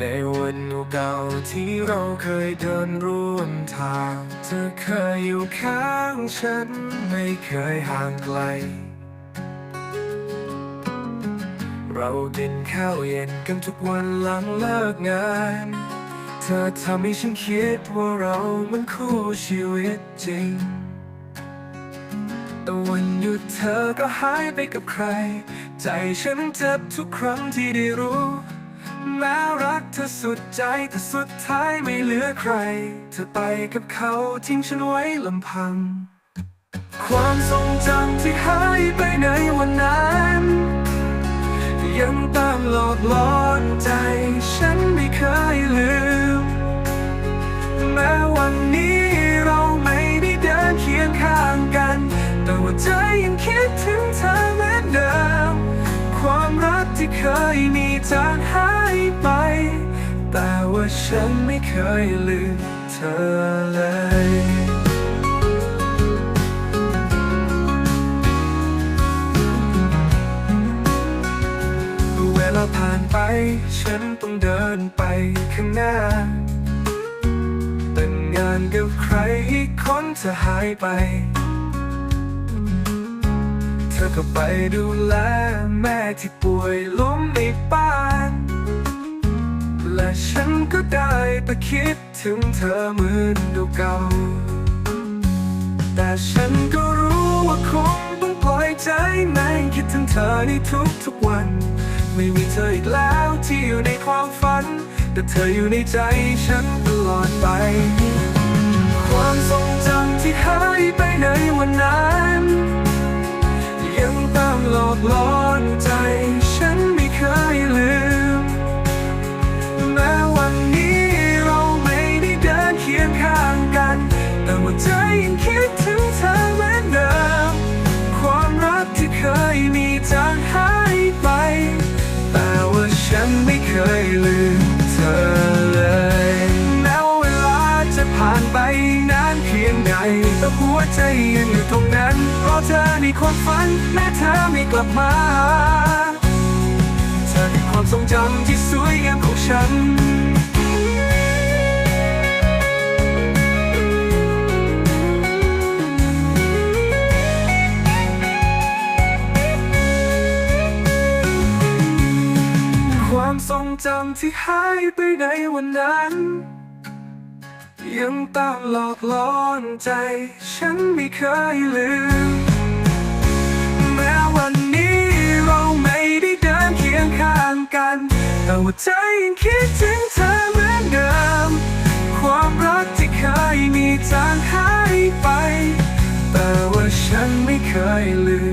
ในวันเก่าที่เราเคยเดินร่วมทาง เธอเคยอยู่ข้างฉันไม่เคยห่างไกล เรากินข้าวเย็นกันทุกวันหลังเลิกงาน เธอทำให้ฉันคิดว่าเรามันคู่ชีวิตจริงแต่วันหยุดเธอก็หายไปกับใคร ใจฉันเจ็บทุกครั้งที่ได้รู้ แม้รักเธอสุดใจแต่สุดท้ายไม่เหลือใคร เธอไปกับเขาทิ้งฉันไว้ลำพัง ความทรงจำที่หายไปในวันนั้น ยังตามหลอกหลอนใจ ฉันไม่เคยลืม แม้วันนี้เราไม่ได้เดินเคียงข้างกัน แต่ว่าใจยังคิดถึงเธอเหมือนเดิม ความรักที่เคยมีจางหา ว่าฉันไม่เคยลืมเธอเลยเวลาผ่านไป ฉันต้องเดินไปข้างหน้า แต่งงานกับใครอีกคนเธอหายไป เธอก็ไปดูแลแม่ที่ป่วยล้มในบ้าน และฉันก็ได้ไปคิดถึงเธอเหมือนดูเก่า แต่ฉันก็รู้ว่าคงต้องปล่อยใจไม่คิดถึงเธอในทุกๆวัน ไม่มีเธออีกแล้วที่อยู่ในความฝัน แต่เธออยู่ในใจฉันตลอดไป ความทรงจำที่หายไปในวันนั้น ยังตามหลอกหลอน ใจยังคิดถึงเธอเหมือนเดิม ความรักที่เคยมีจางหายไป แต่ว่าฉันไม่เคยลืมเธอเลยแม้วเวลาจะผ่านไปนานเพียงใดแต่หัวใจยังอยู่ตรงนั้น เพรอเธอในความฝันแม้เธอไม่กลับมาเธอคือความทรงจำที่สวยงามของฉัน จำที่หายไปในวันนั้น ยังตามหลอกหลอนใจ ฉันไม่เคยลืม แม้วันนี้เราไม่ได้เดินเคียงข้างกัน แต่ว่าใจยังคิดถึงเธอเหมือนเดิม ความรักที่เคยมีจางหายไป แต่ว่าฉันไม่เคยลืม